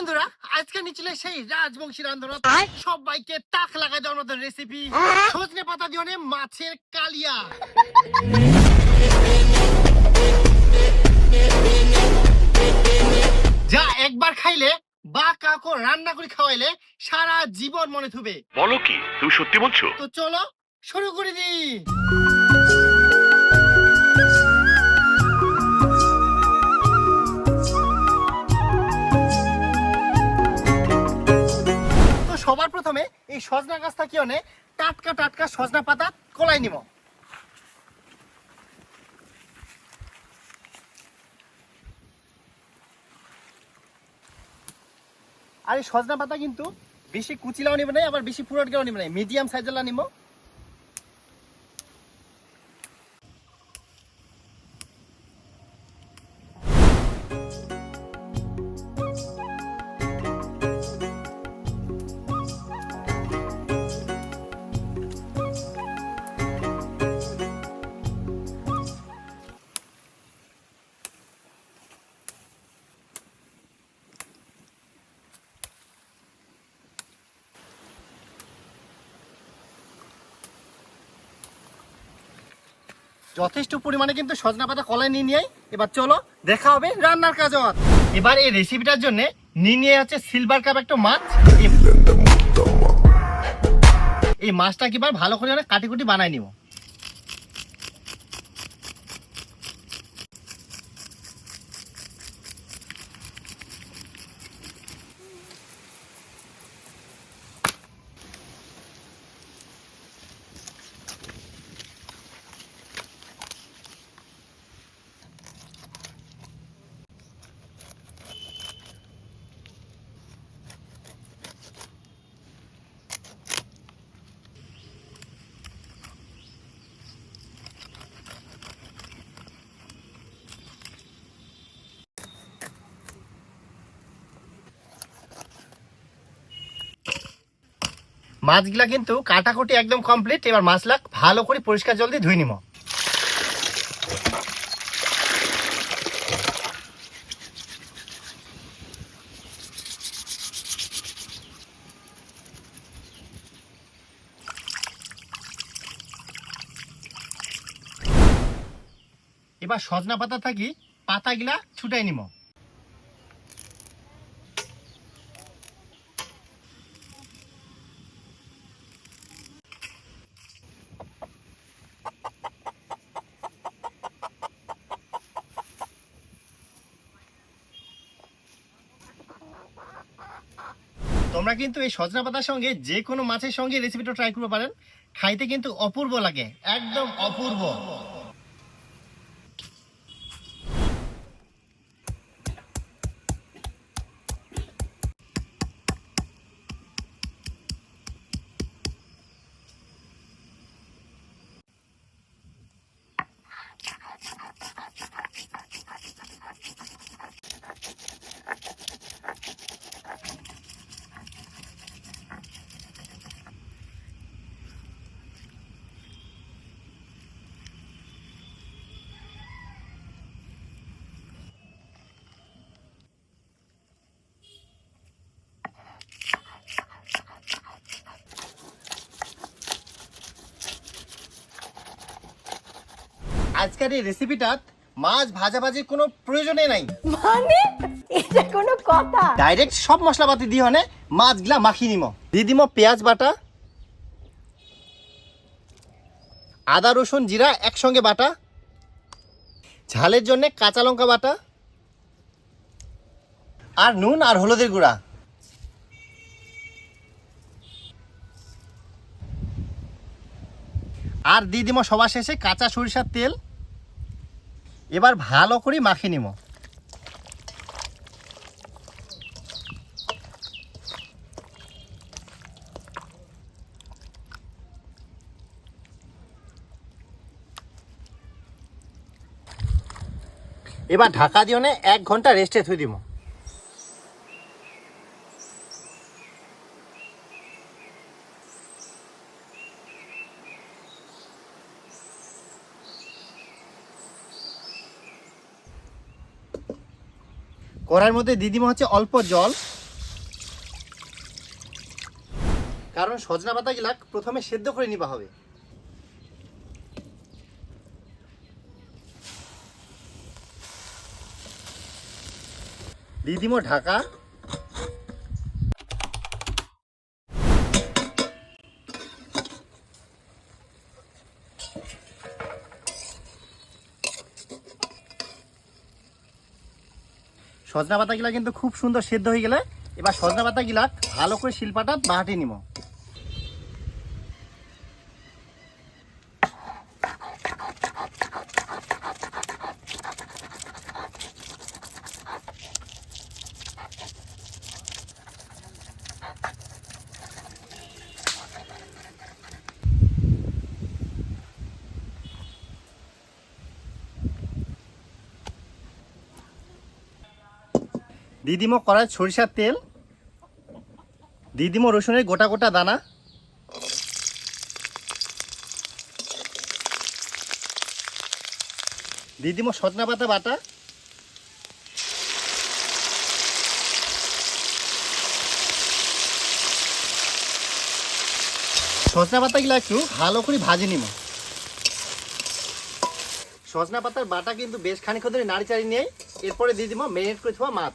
বন্ধুরা আজকে নিচলে সেই রাজবংশী রান্ধনা সবাইকে তাক লাগাই দেওয়ার মতো রেসিপি সজনে পাতা দিয়ে মাছের কালিয়া। যা একবার খাইলে বা কাকো রান্না করে খাওয়াইলে সারা জীবন মনে থুবে। বলো কি তুমি সত্যি বলছো? তো চলো শুরু করে দি সবার প্রথমে এই সজনা গাছটা কি অনে টাটকা টাটকা সজনা পাতা কলাই নিব। আর এই সজনা পাতা কিন্তু বেশি কুচিলাও নিবে নাই, আবার বেশি পুরট গেও নিবে নাই মিডিয়াম সাইজের নিব। যথেষ্ট পরিমাণে কিন্তু সজনা পাতা কলাই নিয়ে নিয়ে এবার চলো দেখা হবে রান্নার কাজ এবার এই রেসিপিটার জন্য নিয়ে নিয়ে আছে সিলভার কাপ একটা মাছ। এই- মাছটা কিবার ভালো করে কাটি কুটি বানাই নিব। মাছগুলা কিন্তু কাটাকুটি একদম কমপ্লিট এবার মাছলা ভালো করে পরিষ্কার জল দিয়ে ধুয়ে নিব এবার সজনা পাতা থাকি পাতাগুলা ছুটাই নিব তোমরা কিন্তু এই সজনা পাতার সঙ্গে যে কোনো মাছের সঙ্গে রেসিপিটা ট্রাই করতে পারেন। খাইতে কিন্তু অপূর্ব লাগে। একদম অপূর্ব। আজকের এই রেসিপিটা মাছ ভাজা ভাজাভাজির কোনো প্রয়োজনে নাই। মানে? এটা কোনো কথা? ডাইরেক্ট সব মশলাপাতি দিয়ে হনে মাছগুলা মাখিয়ে নিম। দিয়ে দিম পেঁয়াজ বাটা আদা রসুন জিরা একসঙ্গে বাটা ঝালের জন্য কাঁচা লঙ্কা বাটা আর নুন আর হলুদের গুঁড়া। আর দিয়ে দিব সবার শেষে কাঁচা সরিষার তেল। এবার ভালো করে মাখিয়ে নিব। এবার ঢাকা দিয়ে এক ঘণ্টা রেস্টে থুই দিব। কড়াইয়ের মধ্যে দিদিমা হচ্ছে অল্প জল। কারণ সজনা পাতাগুলা প্রথমে সেদ্ধ করে নিবা হবে। দিদিমো ঢাকা। সজনা পাতাগুলা কিন্তু খুব সুন্দর সেদ্ধ হয়ে গেলে। এবার সজনা পাতাগুলা ভালো করে শিল্পাটা বাহাটি নিব। দিদিমো কড়াই সরিষার তেল। দিদিমো রসুনের গোটা গোটা দানা। দিদিমো সজনা পাতা বাটা। সজনা পাতাগুলো একটু ভালো করে ভাজে নিব। সজনা পাতার বাটা কিন্তু বেশ খানিক ধরে নাড়ি চাড়ি নিয়ে এরপরে দিয়ে দিব মেরিনেট করে থাকা মাছ।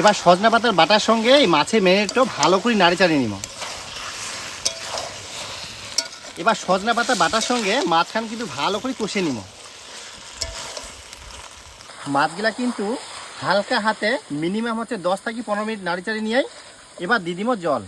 এবার সজনা পাতার বাটার সঙ্গে এই মাছের মেরিনেটটাও ভালো করে নাড়ি চাড়িয়ে নিব। এবার সজনা পাতার বাটার সঙ্গে মাছখান কিন্তু ভালো করে কষে নিব। মাছগুলা কিন্তু হালকা হাতে মিনিমাম হচ্ছে দশ থেকে পনেরো মিনিট নাড়ি চাড়িয়ে নিয়ে এবার দিদিমো জল।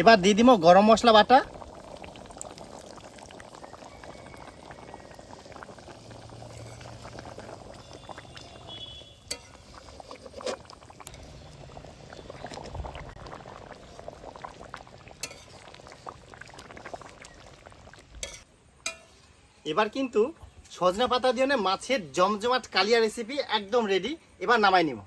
এবার দিয়ে দিব গরম মশলা বাটা। এবার কিন্তু সজনা পাতা দিয়ে মাছের জমজমাট কালিয়া রেসিপি একদম রেডি এবার নামাই নিব।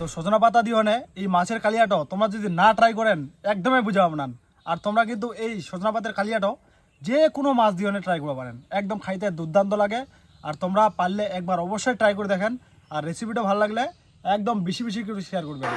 তো সজনা পাতা দিও নে, এই মাছের কালিয়াটাও তোমরা যদি না ট্রাই করেন, একদমই বুঝে পাব না। আর তোমরা কিন্তু এই সজনা পাতের কালিয়াটাও যে কোনো মাছ দিও ট্রাই করতে পারেন। একদম খাইতে দুর্দান্ত লাগে। আর তোমরা পারলে একবার অবশ্যই ট্রাই করে দেখেন। আর রেসিপিটা ভালো লাগলে একদম বেশি বেশি করে শেয়ার করবেন।